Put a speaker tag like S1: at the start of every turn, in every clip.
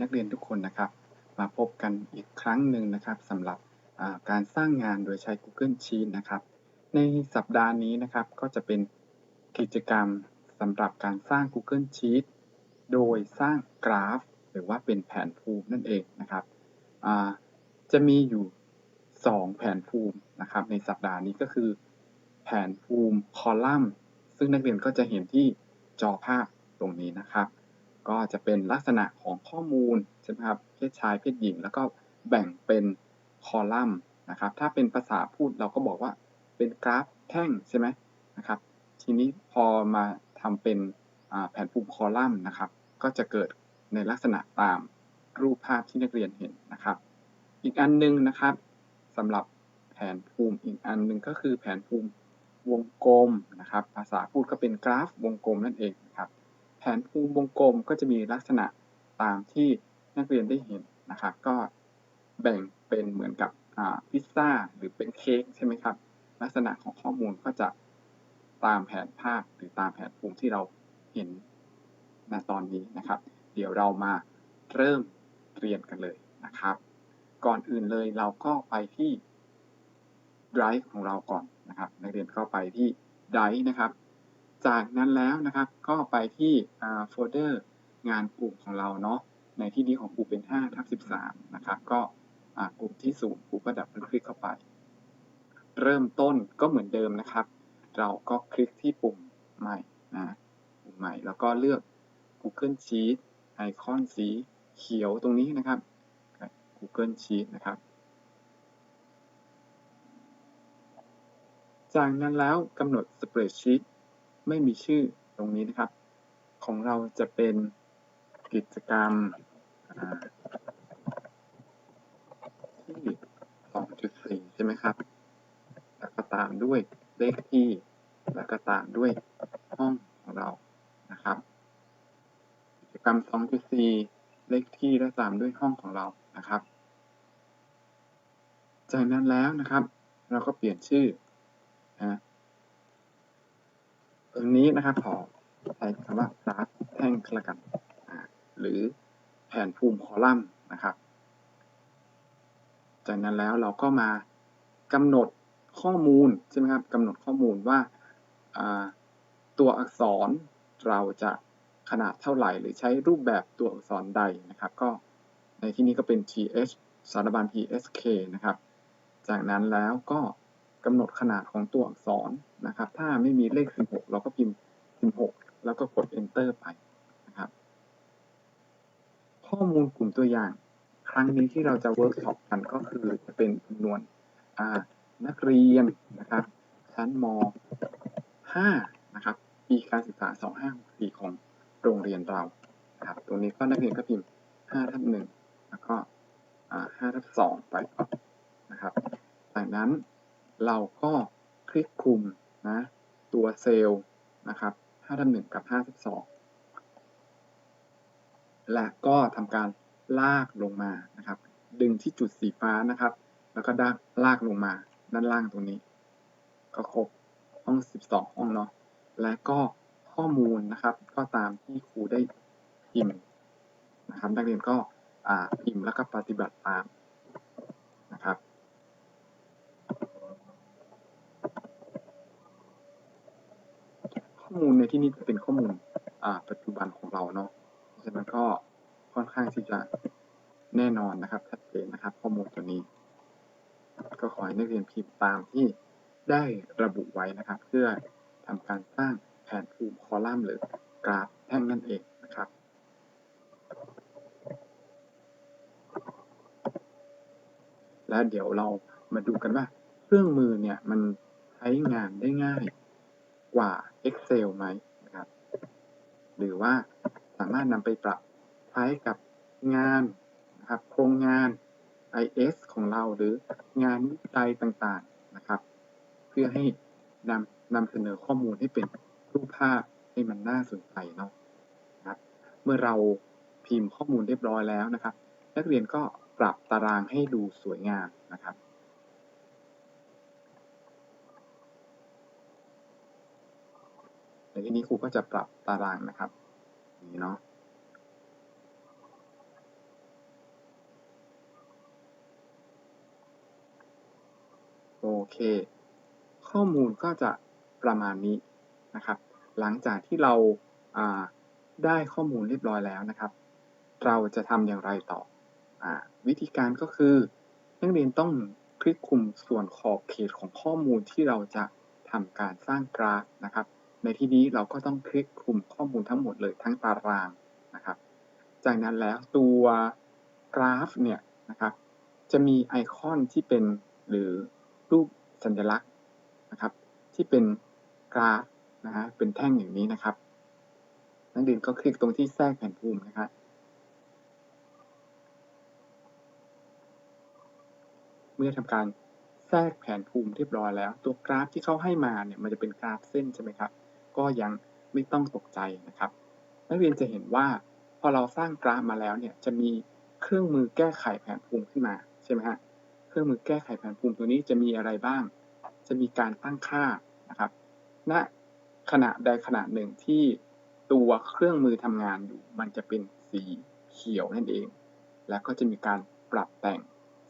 S1: นักเรียนทุกคนนะครับ มาพบกันอีกครั้งหนึ่งนะครับสำหรับาการสร้างงานโดยใช้ Google Sheet นะครับ ในสัปดาห์นี้นะครับก็จะเป็นกิจกรรมสำหรับการสร้าง Google Sheet โดยสร้างกราฟ หรือว่าเป็นแผนภูมินั่นเองนะครับจะมีอยู่ 2 แผนภูมินะครับ ในสัปดาห์นี้ก็คือ แผนภูมิคอลัมน์ ซึ่งนักเรียนก็จะเห็นที่จอภาพตรงนี้นะครับ ก็จะเป็นลักษณะของข้อมูลใช่ไหมครับเพศชายเพศหญิง แล้วก็แบ่งเป็นคอลัมน์นะครับ ถ้าเป็นภาษาพูดเราก็บอกว่าเป็นกราฟแท่งใช่ไหมนะครับ ทีนี้พอมาทำเป็นแผนภูมิคอลัมน์นะครับ ก็จะเกิดในลักษณะตามรูปภาพที่นักเรียนเห็นนะครับ อีกอันหนึงนะครับสำหรับแผนภูมิอีกอันหนึ่งก็คือแผนภูมิวงกลมนะครับ ภาษาพูดก็เป็นกราฟวงกลมนั่นเองนะครับ นภูมิวงกลมก็จะมีลักษณะตามที่นักเรียนได้เห็นนะครับ ก็แบ่งเป็นเหมือนกับพิซซ่าหรือเป็นเค้กใช่ไหมครับ ลักษณะของข้อมูลก็จะตามแผนภาพหรือตามแผนภูมิที่เราเห็นณตอนนี้นะครับ เดี๋ยวเรามาเริ่มเรียนกันเลยนะครับ ก่อนอื่นเลยเราก็ไปที่ Drive ของเราก่อนนะครับ นักเรียนก็ไปที่ Drive นะครับ จากนั้นแล้วนะครับก็ไปที่โฟลเดอร์งานกลุ่มของเราเนาะในที่นี้ของครูเป็น5ทับ13นะครับก็กลุ่มที่ศูนย์ครูก็ดับเบิลคลิกเข้าไป เริ่มต้นก็เหมือนเดิมนะครับ เราก็คลิกที่ปุ่มใหม่นะปุ่มใหม่แล้วก็เลือก Google Sheet ไอคอนสีเขียวตรงนี้นะครับ Google Sheet นะครับ จากนั้นแล้วกำหนด Spreadsheet ไม่มีชื่อตรงนี้นะครับ ของเราจะเป็นกิจกรรมที่ 2.4 ใช่ไหมครับ แล้วก็ตามด้วยเลขที่ แล้วก็ตามด้วยห้องของเรา นะครับ กิจกรรม 2.4 เลขที่และตามด้วยห้องของเรา นะครับ จากนั้นแล้วนะครับ เราก็เปลี่ยนชื่อนะ ตรงนี้นะครับขอใช้คำว่ากราฟแท่งก็แล้วกันหรือแผนภูมิคอลัมน์นะครับ จากนั้นแล้วเราก็มากำหนดข้อมูลใช่ไหมครับกำหนดข้อมูลว่าตัวอักษรเราจะขนาดเท่าไหร่ หรือใช้รูปแบบตัวอักษรใดนะครับ ก็ในที่นี้ก็เป็น th สารบัญ tsk นะครับ จากนั้นแล้วก็ กำหนดขนาดของตัวอักษรนะครับ ถ้าไม่มีเลข 16 เราก็พิมพ์ 16 แล้วก็กด enter ไปนะครับ ข้อมูลกลุ่มตัวอย่าง ครั้งนี้ที่เราจะเวิร์กช็อปกันก็คือจะเป็นจำนวนนักเรียนนะครับชั้นม 5 นะครับปีการศึกษา 2564 ของโรงเรียนเราครับตรงนี้ก็นักเรียนก็พิมพ์ 5 ทับ 1 แล้วก็อ่า5ทับ 2 ไปก่อนนะครับ จากนั้น เราก็คลิกคุมนะตัวเซลล์นะครับ5ทับ1กับ 52 และก็ทำการลากลงมานะครับ ดึงที่จุดสีฟ้านะครับ แล้วก็ดากลากลงมาด้านล่างตรงนี้ ก็ครบห้อง 12 ห้องเนาะและก็ข้อมูลนะครับ ก็ตามที่ครูได้พิมพ์นะครับนักเรียนก็อ่าพิมพ์แล้วก็ปฏิบัติตามนะครับ ข้อ มูลในที่นี้จะเป็นข้อมูลอ่าปัจจุบันของเราเนาะฉะนั้นก็ค่อนข้างที่จะแน่นอนนะครับชัดเจนนะครับ ข้อมูลตัวนี้ ก็ขอให้นักเรียนพิมพ์ตามที่ได้ระบุไว้นะครับ เพื่อทำการสร้างแผนภูมิคอลัมน์หรือกราฟแท่งนั่นเองนะครับแล้วเดี๋ยวเรามาดูกันว่า เครื่องมือเนี่ยมันใช้งานได้ง่ายกว่า Excel ไหมนะครับ หรือว่าสามารถนำไปปรับใช้กับงานนะครับ โครงงาน IS ของเราหรืองานวิจัยต่างๆนะครับ เพื่อให้นำนำเสนอข้อมูลให้เป็นรูปภาพให้มันน่าสนใจเนาะนะครับ เมื่อเราพิมพ์ข้อมูลเรียบร้อยแล้วนะครับ นักเรียนก็ปรับตารางให้ดูสวยงามนะครับ ในที่นี้ครูก็จะปรับตารางนะครับนี่เนาะโอเค ข้อมูลก็จะประมาณนี้นะครับ หลังจากที่เราาได้ข้อมูลเรียบร้อยแล้วนะครับ เราจะทำอย่างไรต่ออวิธีการก็คือ นักเรียนต้องคลิกคุมส่วนขอบเขตของข้อมูลที่เราจะทำการสร้างกราฟนะครับ ในที่นี้เราก็ต้องคลิกคุมข้อมูลทั้งหมดเลยทั้งตารางนะครับ จากนั้นแล้วตัวกราฟเนี่ยนะครับ จะมีไอคอนที่เป็นหรือรูปสัญลักษณ์นะครับ ที่เป็นกราฟนะฮะเป็นแท่งอย่างนี้นะครับ นักเรียนก็คลิกตรงที่แทรกแผนภูมินะครับเมื่อทำการแทรกแผนภูมิเรียบร้อยแล้ว ตัวกราฟที่เขาให้มาเนี่ยมันจะเป็นกราฟเส้นใช่ไหมครับ ก็ยังไม่ต้องตกใจนะครับ นักเรียนจะเห็นว่าพอเราสร้างกราฟมาแล้วเนี่ยจะมีเครื่องมือแก้ไขแผนภูมิขึ้นมาใช่ไหมฮะเครื่องมือแก้ไขแผนภูมิตัวนี้จะมีอะไรบ้าง จะมีการตั้งค่านะครับณขณะใดขณะหนึ่งที่ตัวเครื่องมือทำงานอยู่ มันจะเป็นสีเขียวนั่นเอง แล้วก็จะมีการปรับแต่ง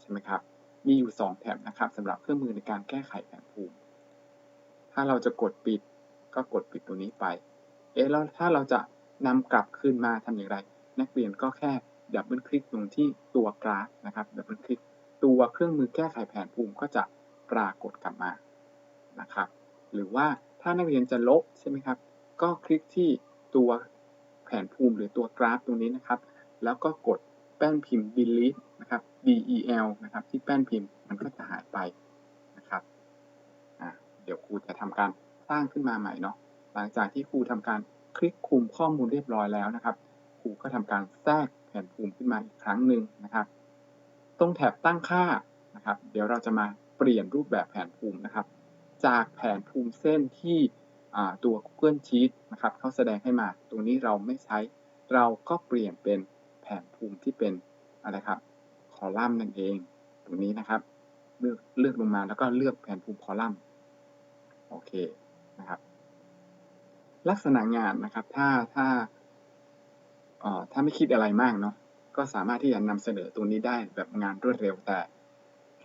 S1: ใช่ไหมครับ มีอยู่ 2 แถบนะครับสำหรับเครื่องมือในการแก้ไขแผนภูมิ ถ้าเราจะกดปิด ก็กดปิดตัวนี้ไป เอ๊ะแล้วถ้าเราจะนำกลับคืนมาทำอย่างไร นักเรียนก็แค่ดับเบิลคลิกตรงที่ตัวกราฟนะครับดับเบิลคลิกตัวเครื่องมือแก้ไขแผนภูมิก็จะปรากฏกลับมานะครับ หรือว่าถ้านักเรียนจะลบใช่ไหมครับ ก็คลิกที่ตัวแผนภูมิหรือตัวกราฟตรงนี้นะครับ แล้วก็กดแป้นพิมพ์ delete นะครับ del นะครับ ที่แป้นพิมพ์มันก็จะหายไปนะครับ เดี๋ยวครูจะทำการ สร้างขึ้นมาใหม่เนาะหลังจากที่ครูทำการคลิกคุมข้อมูลเรียบร้อยแล้วนะครับครูก็ทำการแทรกแผนภูมิขึ้นมาอีกครั้งหนึ่งนะครับ ตรงแถบตั้งค่านะครับ เดี๋ยวเราจะมาเปลี่ยนรูปแบบแผนภูมินะครับ จากแผนภูมิเส้นที่ตัว Google Sheet นะครับเขาแสดงให้มาตรงนี้เราไม่ใช้ เราก็เปลี่ยนเป็นแผนภูมิที่เป็นอะไรครับคอลัมน์นั่นเอง ตรงนี้นะครับ เลือกเลือกลงมาแล้วก็เลือกแผนภูมิคอลัมน์ โอเค นะครับ ลักษณะงานนะครับ ถ้าถ้าถ้าไม่คิดอะไรมากเนาะก็สามารถที่จะนำเสนอตัวนี้ได้แบบงานรวดเร็ว แต่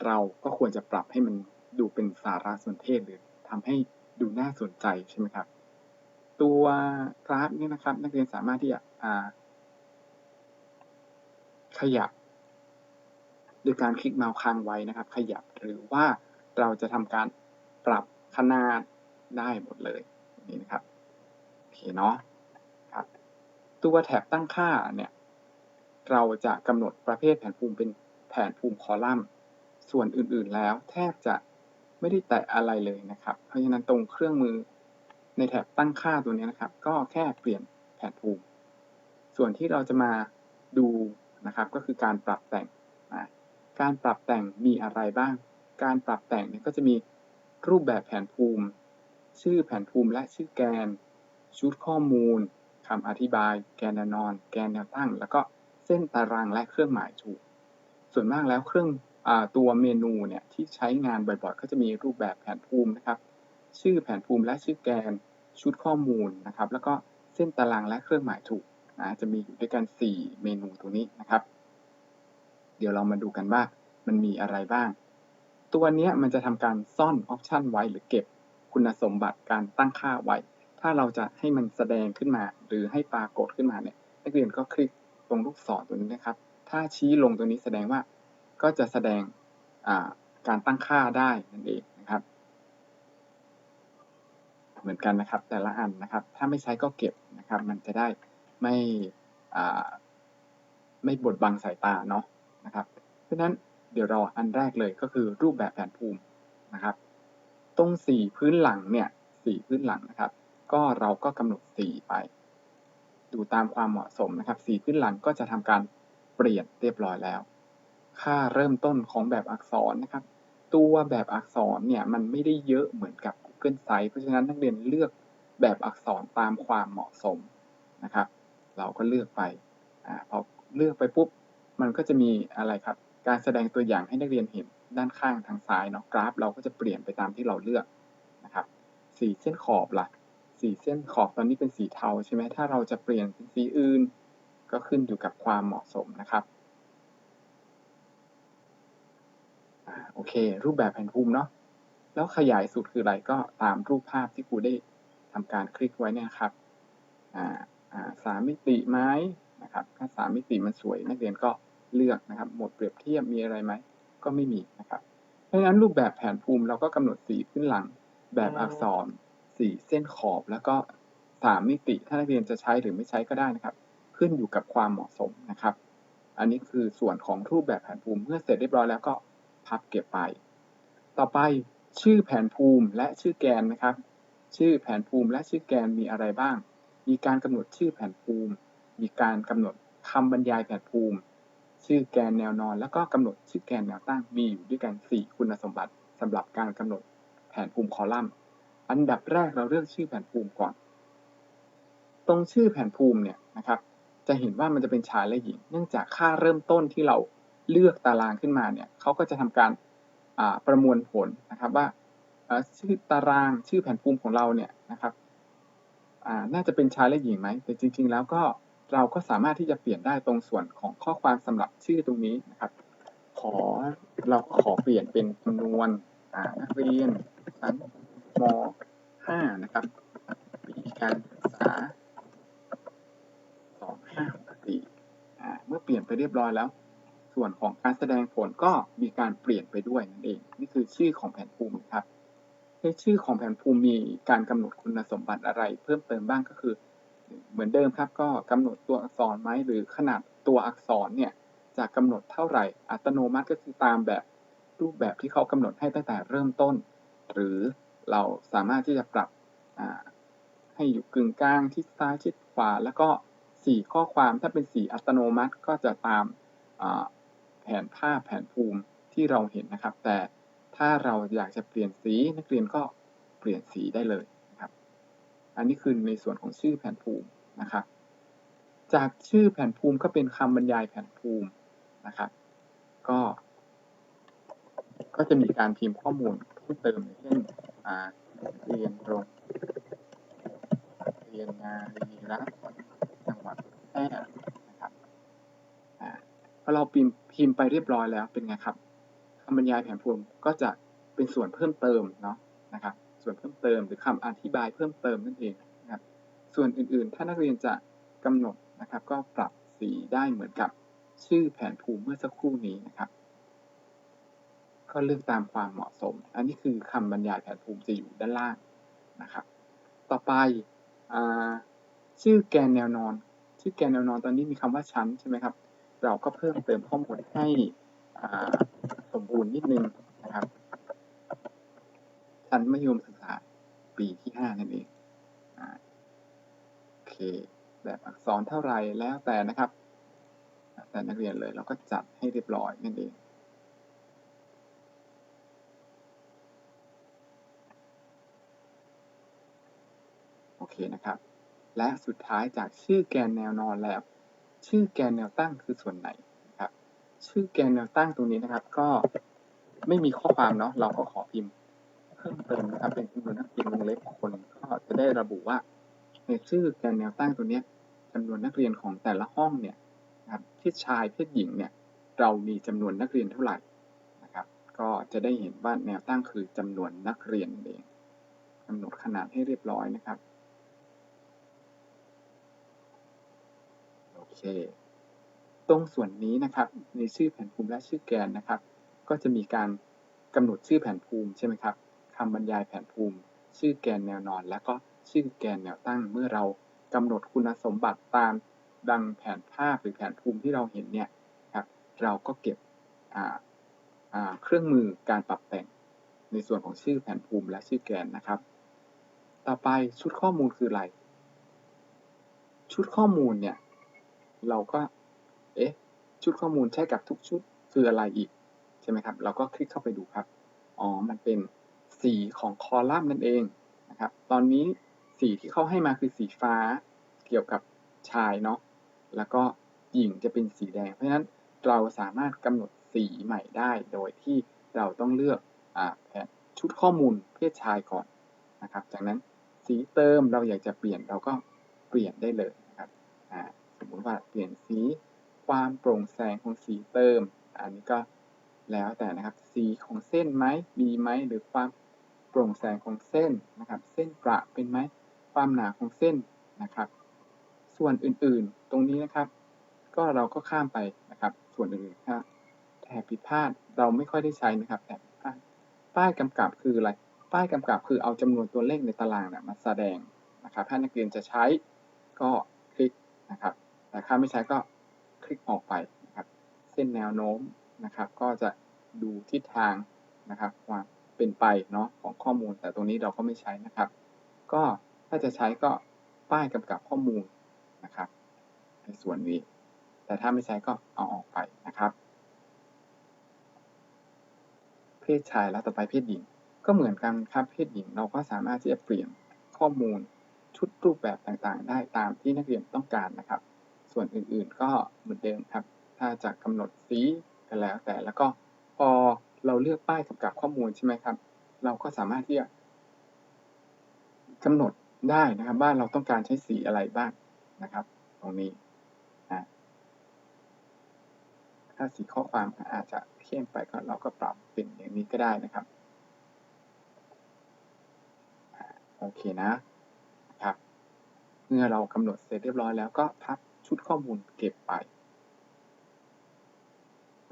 S1: เราก็ควรจะปรับให้มันดูเป็นสารสนเทศหรือทำให้ดูน่าสนใจใช่ไหมครับ ตัวกราฟนี่นะครับ นักเรียนสามารถที่จะขยับ โดยการคลิกเมาส์ค้างไว้นะครับ ขยับหรือว่าเราจะทำการปรับขนาด ได้หมดเลยนี่นะครับโอเคเนาะครับตัวแถบตั้งค่าเนี่ยเราจะกำหนดประเภทแผนภูมิเป็นแผนภูมิคอลัมน์ ส่วนอื่นๆแล้วแทบจะไม่ได้แตะอะไรเลยนะครับ เพราะฉะนั้นตรงเครื่องมือในแถบตั้งค่าตัวนี้นะครับ ก็แค่เปลี่ยนแผนภูมิ ส่วนที่เราจะมาดูนะครับ ก็คือการปรับแต่งนะการปรับแต่งมีอะไรบ้าง การปรับแต่งเนี่ยก็จะมีรูปแบบแผนภูมิ ชื่อแผนภูมิและชื่อแกน ชุดข้อมูลคำอธิบาย แกนแนวนอน แกนแนวตั้ง แล้วก็เส้นตารางและเครื่องหมายถูก ส่วนมากแล้วเครื่องตัวเมนูเนี่ยที่ใช้งานบ่อยๆ ก็จะมีรูปแบบแผนภูมินะครับ ชื่อแผนภูมิและชื่อแกน ชุดข้อมูลนะครับ แล้วก็เส้นตารางและเครื่องหมายถูกนะจะมีอยู่ด้วยกัน 4 เมนูตรงนี้นะครับ เดี๋ยวเรามาดูกันว่ามันมีอะไรบ้าง ตัวนี้มันจะทำการซ่อนออปชันไว้หรือเก็บ คุณสมบัติการตั้งค่าไว้ ถ้าเราจะให้มันแสดงขึ้นมา หรือให้ปรากฏขึ้นมาเนี่ย นักเรียนก็คลิกตรงลูกศรตัวนี้นะครับ ถ้าชี้ลงตัวนี้แสดงว่าก็จะแสดงการตั้งค่าได้นั่นเองนะครับ เหมือนกันนะครับ แต่ละอันนะครับ ถ้าไม่ใช้ก็เก็บนะครับ มันจะได้ไม่ไม่บดบังสายตาเนาะนะครับ เพราะฉะนั้นเดี๋ยวเราอันแรกเลยก็คือรูปแบบแผนภูมินะครับ ตรงสีพื้นหลังเนี่ยสีพื้นหลังนะครับ ก็เราก็กำหนดสีไป ดูตามความเหมาะสมนะครับสีพื้นหลังก็จะทำการเปลี่ยนเรียบร้อยแล้ว ค่าเริ่มต้นของแบบอักษรนะครับ ตัวแบบอักษรเนี่ยมันไม่ได้เยอะเหมือนกับ Google Sites เพราะฉะนั้นนักเรียนเลือกแบบอักษรตามความเหมาะสมนะครับ เราก็เลือกไปอพอเลือกไปปุ๊บมันก็จะมีอะไรครับ การแสดงตัวอย่างให้นักเรียนเห็น ด้านข้างทางซ้ายเนาะกราฟ เราก็จะเปลี่ยนไปตามที่เราเลือกนะครับสีเส้นขอบละ่ะสีเส้นขอบตอนนี้เป็นสีเทาใช่ไหมถ้าเราจะเปลี่ยนเป็นสีอื่น ก็ขึ้นอยู่กับความเหมาะสมนะครับโอเค รูปแบบแผนภูมิเนาะแล้วขยายสุดคืออะไรก็ตามรูปภาพที่ครูได้ทำการคลิกไว้เนี่ยครับสามมิติไหมนะครับ ถ้าสามมิติมันสวยนักเรียนก็เลือกนะครับ หมดเปรียบเทียบมีอะไรไหม ก็ไม่มีนะครับเพราะฉะนั้นรูปแบบแผนภูมิเราก็กำหนดสีขึ้นหลัง แบบอักษรสีเส้นขอบแล้วก็สามมิติถ้านักเรียนจะใช้หรือไม่ใช้ก็ได้นะครับ ขึ้นอยู่กับความเหมาะสมนะครับ อันนี้คือส่วนของรูปแบบแผนภูมิเมื่อเสร็จเรียบร้อยแล้วก็พับเก็บไป ต่อไปชื่อแผนภูมิและชื่อแกนนะครับ ชื่อแผนภูมิและชื่อแกนมีอะไรบ้าง มีการกำหนดชื่อแผนภูมิ มีการกำหนดคำบรรยายแผนภูมิ ชื่อแกนแนวนอน แล้วก็กำหนดชื่อแกนแนวตั้งมีอยู่ด้วยกัน 4 คุณสมบัติสำหรับการกำหนดแผนภูมิคอลัมน์ อันดับแรกเราเลือกชื่อแผนภูมิก่อน ตรงชื่อแผนภูมิเนี่ยนะครับ จะเห็นว่ามันจะเป็นชายและหญิง เนื่องจากค่าเริ่มต้นที่เราเลือกตารางขึ้นมาเนี่ยเขาก็จะทำการประมวลผลนะครับว่าชื่อตารางชื่อแผนภูมิของเราเนี่ยนะครับน่าจะเป็นชายและหญิงไหมแต่จริง ๆ แล้วก็ เราก็สามารถที่จะเปลี่ยนได้ตรงส่วนของข้อความสำหรับชื่อตรงนี้นะครับ ขอเราก็ขอเปลี่ยนเป็นจำนวนนักเรียนชั้นม .5 นะครับปีการศึกษาสองห้าหกสี่อ่าเมื่อเปลี่ยนไปเรียบร้อยแล้ว ส่วนของการแสดงผลก็มีการเปลี่ยนไปด้วยนั่นเอง นี่คือชื่อของแผนภูมิครับในชื่อของแผนภูมิมีการกำหนดคุณสมบัติอะไรเพิ่มเติมบ้างก็คือ เหมือนเดิมครับก็กำหนดตัวอักษรไหมหรือขนาดตัวอักษรเนี่ยจะกำหนดเท่าไหร่อัตโนมัติก็คือตามแบบรูปแบบที่เขากำหนดให้ตั้งแต่เริ่มต้น หรือเราสามารถที่จะปรับให้อยู่กึ่งกลางทิศซ้ายทิศขวาแล้วก็สีข้อความถ้าเป็นสีอัตโนมัติก็จะตามแผนภาพแผนภูมิที่เราเห็นนะครับ แต่ถ้าเราอยากจะเปลี่ยนสีนักเรียนก็เปลี่ยนสีได้เลย อันนี้คือในส่วนของชื่อแผนภูมินะครับ จากชื่อแผนภูมิก็เป็นคำบรรยายแผนภูมินะครับ ก็ ก็จะมีการพิมพ์ข้อมูลเพิ่มเติมเช่นอาเรียนโรงเรียนนารีรัตจังหวัดแพร่นะครับอพอเราพิมพ์พิมพ์ไปเรียบร้อยแล้วเป็นไงครับคำบรรยายแผนภูมิก็จะเป็นส่วนเพิ่มเติมเนาะนะครับ ส่วนเพิ่มเติม หรือคำอธิบายเพิ่มเติมนั่นเองนะครับส่วนอื่นๆ ถ้านักเรียนจะกำหนดนะครับ ก็ปรับสีได้เหมือนกับชื่อแผนภูมิเมื่อสักครู่นี้นะครับ ก็เลือกตามความเหมาะสม อันนี้คือคำบรรยายแผนภูมิจะอยู่ด้านล่างนะครับ ต่อไปอชื่อแกนแนวนอน ชื่อแกนแนวนอนตอนนี้มีคำว่าชั้นใช่ไหมครับ เราก็เพิ่มเติมข้อมูลให้สมบูรณ์นิดนึงนะครับ ชั้นมัธยมศึกษาปีที่ห้านั่นเองโอเค แบบอักษรเท่าไรแล้วแต่นะครับแล้วแต่นักเรียนเลยเราก็จัดให้เรียบร้อยนั่นเองโอเคนะครับ และสุดท้ายจากชื่อแกนแนวนอนแล้ว ชื่อแกนแนวตั้งคือส่วนไหนนะครับ ชื่อแกนแนวตั้งตรงนี้นะครับ ก็ไม่มีข้อความเนาะเราก็ขอพิมพ์ เพิ่มเติมนะครับเป็นจำนวนนักเรียนวงเล็บคนก็จะได้ระบุว่า ในชื่อแกนแนวตั้งตัวนี้จำนวนนักเรียนของแต่ละห้องเนี่ยนะครับเพศชายเพศหญิงเนี่ยเรามีจำนวนนักเรียนเท่าไหร่นะครับ ก็จะได้เห็นว่าแนวตั้งคือจำนวนนักเรียนเองกำหนดขนาดให้เรียบร้อยนะครับโอเค ตรงส่วนนี้นะครับในชื่อแผนภูมิและชื่อแกนนะครับ ก็จะมีการกำหนดชื่อแผนภูมิใช่ไหมครับ คำบรรยายแผนภูมิ ชื่อแกนแนวนอน และก็ชื่อแกนแนวตั้ง เมื่อเรากำหนดคุณสมบัติตามดังแผนภาพหรือแผนภูมิที่เราเห็นเนี่ยครับเราก็เก็บเครื่องมือการปรับแต่งในส่วนของชื่อแผนภูมิและชื่อแกนนะครับ ต่อไปชุดข้อมูลคืออะไร ชุดข้อมูลเนี่ยเราก็ เอ๊ะ ชุดข้อมูลใช้กับทุกชุดคืออะไรอีก ใช่ไหมครับ เราก็คลิกเข้าไปดูครับ อ๋อ มันเป็น สีของคอลัมน์นั่นเองนะครับ ตอนนี้สีที่เขาให้มาคือสีฟ้าเกี่ยวกับชายเนาะ แล้วก็หญิงจะเป็นสีแดง เพราะฉะนั้นเราสามารถกำหนดสีใหม่ได้ โดยที่เราต้องเลือกอแผนชุดข้อมูลเพศชายก่อนนะครับ จากนั้นสีเติมเราอยากจะเปลี่ยนเราก็เปลี่ยนได้เลยนะครับสมมุติว่าเปลี่ยนสีความโปร่งแสงของสีเติม อันนี้ก็แล้วแต่นะครับ สีของเส้นไหมมีไหมหรือความ โปร่งแสงของเส้นนะครับ เส้นประเป็นไหมความหนาของเส้นนะครับ ส่วนอื่นๆ ตรงนี้นะครับ ก็เราก็ข้ามไปนะครับ ส่วนอื่นๆครับแถบผิดพลาดเราไม่ค่อยได้ใช้นะครับแถบผิดพลาดป้ายกำกับคืออะไร ป้ายกำกับคือเอาจำนวนตัวเลขในตารางนะมาแสดงนะครับ ถ้านักเรียนจะใช้ก็คลิกนะครับ แต่ถ้าไม่ใช้ก็คลิกออกไปนะครับ เส้นแนวโน้มนะครับ ก็จะดูทิศทางนะครับความ เป็นไปเนาะของข้อมูล แต่ตรงนี้เราก็ไม่ใช้นะครับ ก็ถ้าจะใช้ก็ป้ายกำกับข้อมูลนะครับ ในส่วนนี้ แต่ถ้าไม่ใช้ก็เอาออกไปนะครับ เพศชายแล้วต่อไปเพศหญิง ก็เหมือนกันครับเพศหญิงเราก็สามารถที่จะเปลี่ยนข้อมูลชุดรูปแบบต่างๆ ได้ตามที่นักเรียนต้องการนะครับ ส่วนอื่นๆก็เหมือนเดิมครับ ถ้าจะกำหนดสีก็แล้วแต่แล้วก็พอ เราเลือกป้ายกำกับข้อมูลใช่ไหมครับ เราก็สามารถที่จะกำหนดได้นะครับว่าเราต้องการใช้สีอะไรบ้างนะครับ ตรงนี้นะถ้าสีข้อความอาจจะเข้มไปก็เราก็ปรับเป็นอย่างนี้ก็ได้นะครับโอเคนะครับ เมื่อเรากำหนดเสร็จเรียบร้อยแล้วก็พับชุดข้อมูลเก็บไป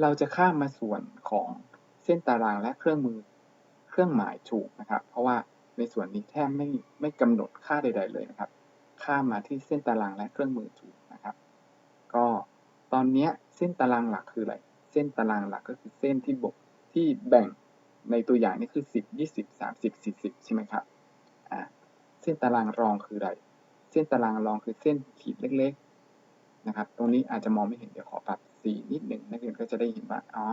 S1: เราจะข้ามมาส่วนของ ส้นตารางและเครื่องมือเครื่องหมายถูกนะครับ เพราะว่าในส่วนนี้แทบไม่ไม่กำหนดค่าใด ๆ เลยนะครับ ข้ามมาที่เส้นตารางและเครื่องมือถูกนะครับ ก็ตอนนี้เส้นตารางหลักคืออะไร เส้นตารางหลักก็คือเส้นที่บกที่แบ่งในตัวอย่างนี่คือ 10 20 30 40 ใช่ไหมครับอ่าเส้นตารางรองคืออะไร เส้นตารางรองคือเส้นขีดเล็ก ๆ นะครับ ตรงนี้อาจจะมองไม่เห็นเดี๋ยวขอปรับสีนิดหนึ่งนักเรียนก็จะได้เห็นว่า อ๋อ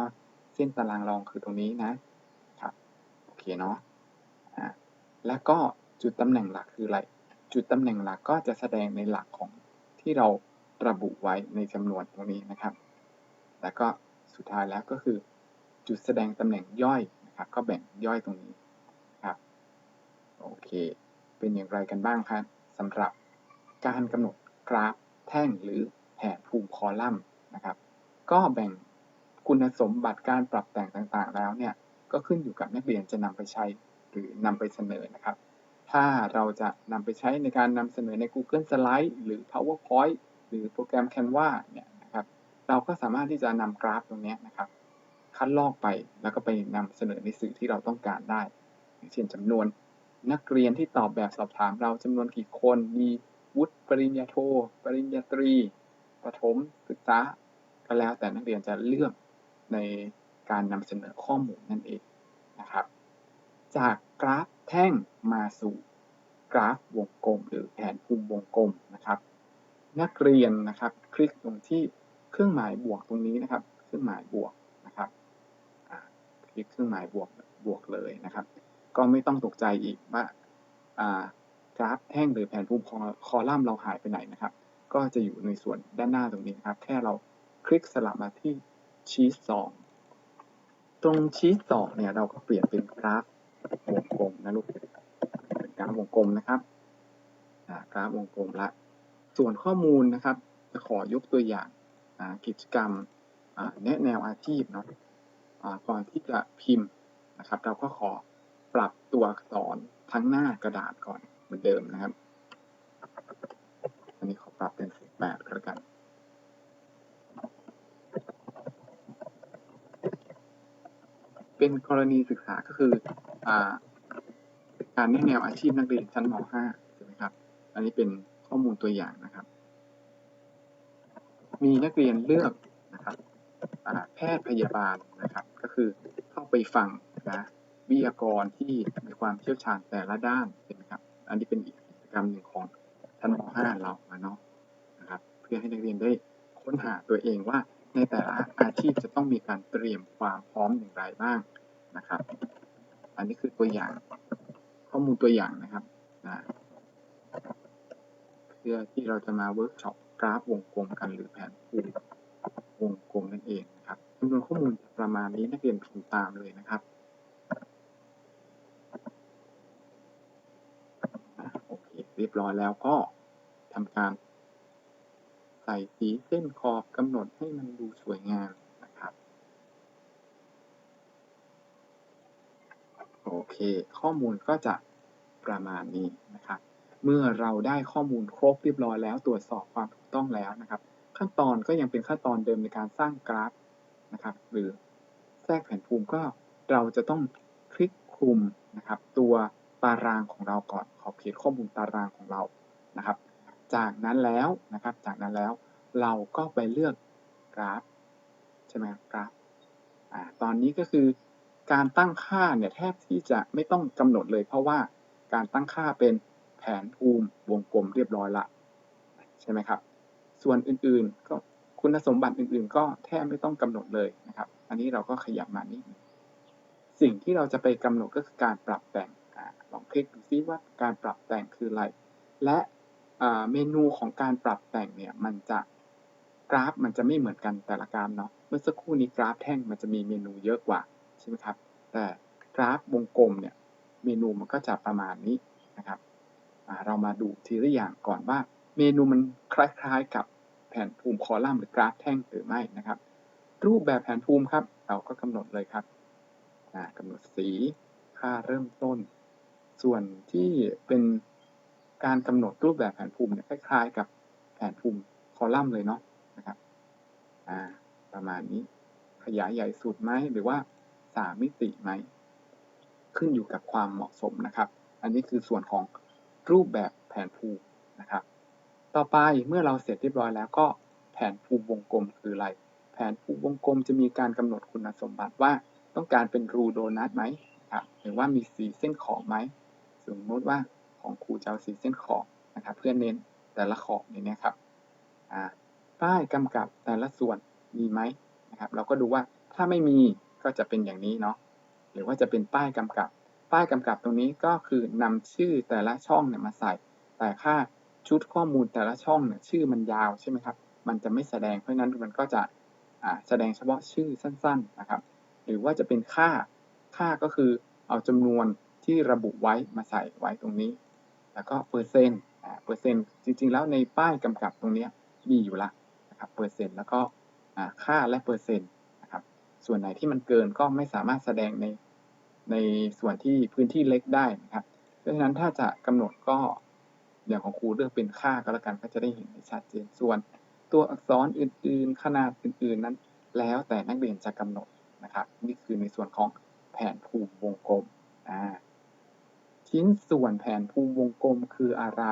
S1: เส้นตารางรองคือตรงนี้นะครับโอเคเนาะอ่าแล้วก็จุดตำแหน่งหลักคืออะไร จุดตำแหน่งหลักก็จะแสดงในหลักของที่เราระบุไว้ในจำนวนตรงนี้นะครับ แล้วก็สุดท้ายแล้วก็คือ จุดแสดงตำแหน่งย่อยนะครับ ก็แบ่งย่อยตรงนี้ครับโอเค เป็นอย่างไรกันบ้างครับสำหรับการกำหนดกราฟแท่งหรือแผนภูมิคอลัมน์นะครับ ก็แบ่ง คุณสมบัติการปรับแต่งต่างๆ แล้วเนี่ยก็ขึ้นอยู่กับนักเรียนจะนำไปใช้หรือนำไปเสนอนะครับ ถ้าเราจะนำไปใช้ในการนำเสนอใน Google Slide หรือ PowerPoint หรือโปรแกรม Canva เนี่ยนะครับ เราก็สามารถที่จะนำกราฟตรงนี้นะครับ คัดลอกไปแล้วก็ไปนำเสนอในสื่อที่เราต้องการได้ เช่นจำนวนนักเรียนที่ตอบแบบสอบถามเราจำนวนกี่คน มีวุฒิปริญญาโท ปริญญาตรี ประถมศึกษา ก็แล้วแต่นักเรียนจะเลือก ในการนำเสนอข้อมูลนั่นเองนะครับ จากกราฟแท่งมาสู่กราฟวงกลม หรือแผนภูมิวงกลมนะครับ นักเรียนนะครับ คลิกตรงที่เครื่องหมายบวกตรงนี้นะครับ เครื่องหมายบวกนะครับคลิกเครื่องหมายบวกบวกเลยนะครับ ก็ไม่ต้องตกใจอีกว่ากราฟแท่งหรือแผนภูมิคอลัมน์เราหายไปไหนนะครับ ก็จะอยู่ในส่วนด้านหน้าตรงนี้นครับ แค่เราคลิกสลับมาที่ ชีสสองตรงชีสสองเนี่ยเราก็เปลี่ยนเป็นกราฟวงกลมนะลูกเป็นกราฟวงกลมนะครับกราฟวงกลมละ ส่วนข้อมูลนะครับ จะขอยกตัวอย่างกิจกรรมแนะแนวอาชีพเนาะก่อนที่จะพิมพ์นะครับ เราก็ขอปรับตัวอักษรทั้งหน้ากระดาษก่อนเหมือนเดิมนะครับ อันนี้ขอปรับเป็น 18ก็แล้วกัน เป็นกรณีศึกษาก็คืออการแนะแนวอาชีพนักเรียนชั้นม .5 ใช่ไหมครับ อันนี้เป็นข้อมูลตัวอย่างนะครับ มีนักเรียนเลือกนะครับแพทย์พยาบาลนะครับ ก็คือเข้าไปฟังนะวิทยากรที่มีความเชี่ยวชาญแต่ละด้านเห็นไหมครับ อันนี้เป็นอีกกิจกรรมหนึ่งของชั้นม .5 เราเนาะนะครับ เพื่อให้นักเรียนได้ค้นหาตัวเองว่า ในแต่ละอาชีพจะต้องมีการเตรียมความพร้อมอย่างไรบ้างนะครับ อันนี้คือตัวอย่างข้อมูลตัวอย่างนะครับนะเพื่อที่เราจะมาเวิร์กช็อปกราฟวงกลมกันหรือแผนภูมิวงกลมนั่นเองนะครับจำนวนข้อมูลประมาณนี้นักเรียนพิมตามเลยนะครับโอเคเรียบร้อยแล้วก็ทำการ ใส่สีเส้นขอบกำหนดให้มันดูสวยงามนะครับ โอเค ข้อมูลก็จะประมาณนี้นะครับ เมื่อเราได้ข้อมูลครบเรียบร้อยแล้วตรวจสอบความถูกต้องแล้วนะครับ ขั้นตอนก็ยังเป็นขั้นตอนเดิมในการสร้างกราฟนะครับ หรือแทรกแผนภูมิก็เราจะต้องคลิกคลุมนะครับ ตัวตารางของเราก่อนขอบเขตข้อมูลตารางของเรานะครับ จากนั้นแล้วนะครับ จากนั้นแล้วเราก็ไปเลือกกราฟใช่ไหมกราฟอ่าตอนนี้ก็คือการตั้งค่าเนี่ยแทบที่จะไม่ต้องกำหนดเลย เพราะว่าการตั้งค่าเป็นแผนภูมิวงกลมเรียบร้อยละใช่ไหมครับ ส่วนอื่นๆก็คุณสมบัติอื่นๆ ก็แทบไม่ต้องกำหนดเลยนะครับ อันนี้เราก็ขยับมานิดนึงสิ่งที่เราจะไปกำหนดก็คือการปรับแต่งอลองคลิกดูซิว่าการปรับแต่งคืออะไร และ เมนูของการปรับแต่งเนี่ยมันจะกราฟมันจะไม่เหมือนกันแต่ละกราฟเนาะเมื่อสักครู่นี้กราฟแท่งมันจะมีเมนูเยอะกว่าใช่ไหมครับ แต่กราฟวงกลมเนี่ยเมนูมันก็จะประมาณนี้นะครับเรามาดูทีละอย่างก่อนว่า เมนูมันคล้ายๆ กับแผนภูมิคอลัมน์หรือกราฟแท่งหรือไม่นะครับ รูปแบบแผนภูมิครับ เราก็กำหนดเลยครับกำหนดสีค่าเริ่มต้น ส่วนที่เป็น การกำหนดรูปแบบแผนภูมิเนี่ยคล้ายๆ กับแผนภูมิคอลัมน์เลยเนาะนะครับประมาณนี้ขยายใหญ่สุดไหมหรือว่า3มิติไหมขึ้นอยู่กับความเหมาะสมนะครับ อันนี้คือส่วนของรูปแบบแผนภูมินะครับ ต่อไปเมื่อเราเสร็จเรียบร้อยแล้วก็แผนภูมิวงกลมคืออะไร แผนภูมิวงกลมจะมีการกำหนดคุณสมบัติว่าต้องการเป็นรูโดนัทไหมครับหรือว่ามีสีเส้นขอบไหมสมมติว่า ของครูจะเอาสีเส้นขอบนะครับเพื่อเน้นแต่ละขอบอย่นี้ครับป้ายกำกับแต่ละส่วนมีไหมนะครับ เราก็ดูว่าถ้าไม่มีก็จะเป็นอย่างนี้เนาะหรือว่าจะเป็นป้ายกำกับ ป้ายกำกับตรงนี้ก็คือนำชื่อแต่ละช่องเนี่ยมาใส่ แต่ค่าชุดข้อมูลแต่ละช่องเนี่ยชื่อมันยาวใช่ไหมครับ มันจะไม่แสดงเพราะฉะนั้นมันก็จะแสดงเฉพาะชื่อสั้น ๆนะครับ หรือว่าจะเป็นค่า ค่าก็คือเอาจำนวนที่ระบุไว้มาใส่ไว้ตรงนี้ แล้วก็เปอร์เซ็นต์เปอร์เซ็นต์จริง ๆ แล้วในป้ายกำกับตรงนี้มีอยู่ละนะครับเปอร์เซ็นต์แล้วก็ค่าและเปอร์เซ็นต์นะครับส่วนไหนที่มันเกินก็ไม่สามารถแสดงในในส่วนที่พื้นที่เล็กได้นะครับเพราะฉะนั้นถ้าจะกำหนดก็อย่างของครูเลือกเป็นค่าก็แล้วกันก็จะได้เห็นชัดเจนส่วน ตัวอักษรอื่น ๆ ขนาดอื่น ๆ นั้น แล้วแต่นักเรียนจะกำหนดนะครับ นี่คือในส่วนของแผนภูมิวงกลมอ่า ชิ้นส่วนแผนภูมิวงกลมคืออะไร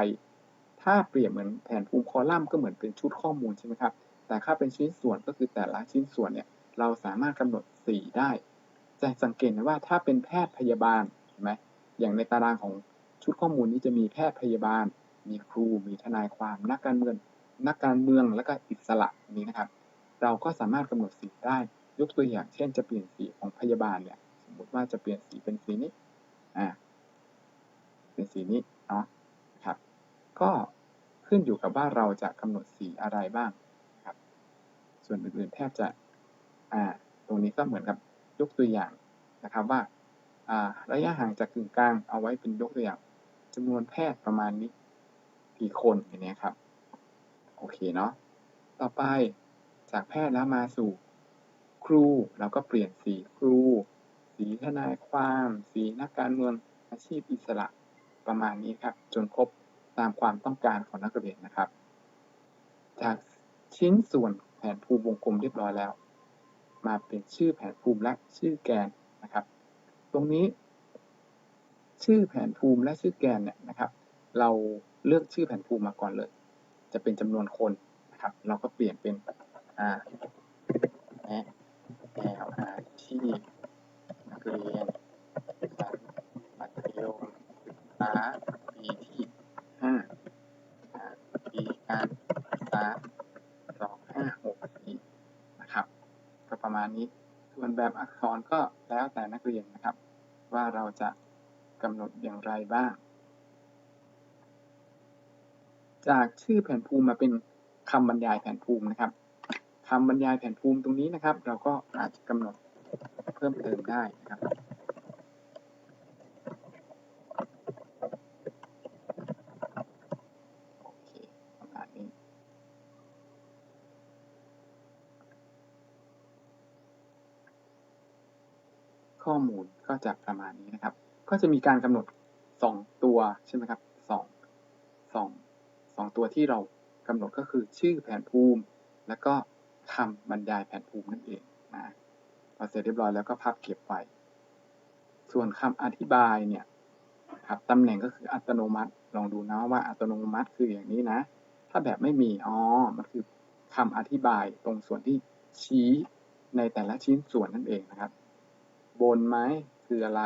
S1: ถ้าเปรียบเหมือนแผนภูมิคอลัมน์ก็เหมือนเป็นชุดข้อมูลใช่ไหมครับ แต่ถ้าเป็นชิ้นส่วนก็คือแต่ละชิ้นส่วนเนี่ยเราสามารถกำหนดสีได้ จะสังเกตนะว่าถ้าเป็นแพทย์พยาบาลเห็นไหมอย่างในตารางของชุดข้อมูลนี้จะมีแพทย์พยาบาล มีครู มีทนายความ นักการเมือง นักการเมือง แล้วก็อิสระนี้นะครับ เราก็สามารถกำหนดสีได้ ยกตัวอย่างเช่น จะเปลี่ยนสีของพยาบาลเนี่ย สมมติว่าจะเปลี่ยนสีเป็นสีนี้ อ่า เป็นสีนี้เนาะครับ ก็ขึ้นอยู่กับว่าเราจะกำหนดสีอะไรบ้างครับ ส่วนอื่นๆแทบจะอ่าตรงนี้ก็เหมือนกับยกตัวอย่างนะครับว่าอ่าระยะห่างจากกึ่งกลางเอาไว้เป็นยกตัวอย่างจำนวนแพทย์ประมาณนี้กี่คนอย่างนี้ครับ โอเคเนาะต่อไปจากแพทย์แล้วมาสู่ครูเราก็เปลี่ยนสีครู สีทนายความ สีนักการเมืองอาชีพอิสระ ประมาณนี้ครับ จนครบตามความต้องการของนักเรียนนะครับ จากชิ้นส่วนแผนภูมิวงกลมเรียบร้อยแล้ว มาเป็นชื่อแผนภูมิและชื่อแกนนะครับ ตรงนี้ ชื่อแผนภูมิและชื่อแกนเนี่ยนะครับ เราเลือกชื่อแผนภูมิมาก่อนเลย จะเป็นจำนวนคนนะครับ เราก็เปลี่ยนเป็นอ่าแอะแอลอาชีพนักเรียนชั้นมัธยมาปีที่ห้าปีการศึกษา256นะครับก็ประมาณนี้ส่วนแบบอักษรก็แล้วแต่นักเรียนนะครับ ว่าเราจะกำหนดอย่างไรบ้าง จากชื่อแผนภูมิมาเป็นคำบรรยายแผนภูมินะครับคำบรรยายแผนภูมิตรงนี้นะครับ เราก็อาจจะกำหนดเพิ่มเติมได้นะครับ ข้อมูลก็จะประมาณนี้นะครับ ก็จะมีการกำหนดสองตัวใช่ไหมครับสองสองสองตัวที่เรากำหนดก็คือชื่อแผนภูมิ แล้วก็คำบรรยายแผนภูมินั่นเองนะพอเสร็จเรียบร้อยแล้วก็พับเก็บไว้ส่วนคำอธิบายเนี่ยครับตำแหน่งก็คืออัตโนมัติ ลองดูนะว่าอัตโนมัติคืออย่างนี้นะ ถ้าแบบไม่มี อ๋อ มันคือคำอธิบายตรงส่วนที่ชี้ในแต่ละชิ้นส่วนนั่นเองนะครับ บนไหมคืออะไร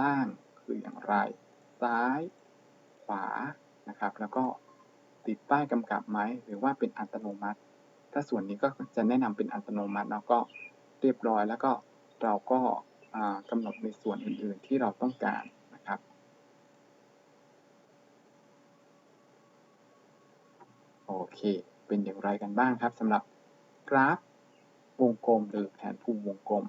S1: ล่างคืออย่างไร ซ้าย ขวานะครับ แล้วก็ติดป้ายกำกับไหมหรือว่าเป็นอัตโนมัติ ถ้าส่วนนี้ก็จะแนะนำเป็นอัตโนมัติแล้วก็เรียบร้อย แล้วก็เราก็อ่ากำหนดในส่วนอื่น ๆ ที่เราต้องการนะครับ โอเค เป็นอย่างไรกันบ้างครับสำหรับกราฟวงกลมหรือแผนภูมิวงกลม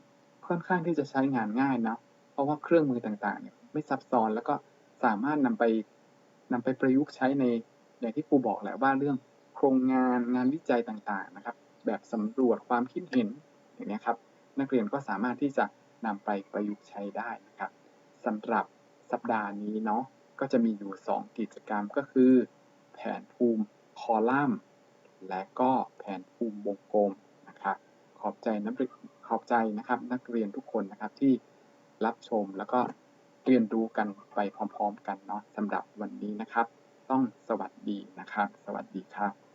S1: ค่อนข้างที่จะใช้งานง่ายนะ เพราะว่าเครื่องมือต่างๆเนี่ยไม่ซับซ้อนแล้วก็สามารถนำไปนำไปประยุกต์ใช้ในอย่างที่ครูบอกแหละว่าเรื่องโครงงานงานวิจัยต่างๆนะครับ แบบสำรวจความคิดเห็นอย่างนี้ครับนักเรียนก็สามารถที่จะนำไปประยุกต์ใช้ได้นะครับสำหรับสัปดาห์นี้เนาะก็จะมีอยู่ 2 กิจกรรมก็คือ แผนภูมิคอลัมน์ และก็แผนภูมิวงกลมนะครับ ขอบใจนักเรียน ขอบใจนะครับนักเรียนทุกคนนะครับที่รับชมแล้วก็เรียนรู้กันไปพร้อมๆ กันเนาะสำหรับวันนี้นะครับ ต้องสวัสดีนะครับ สวัสดีครับ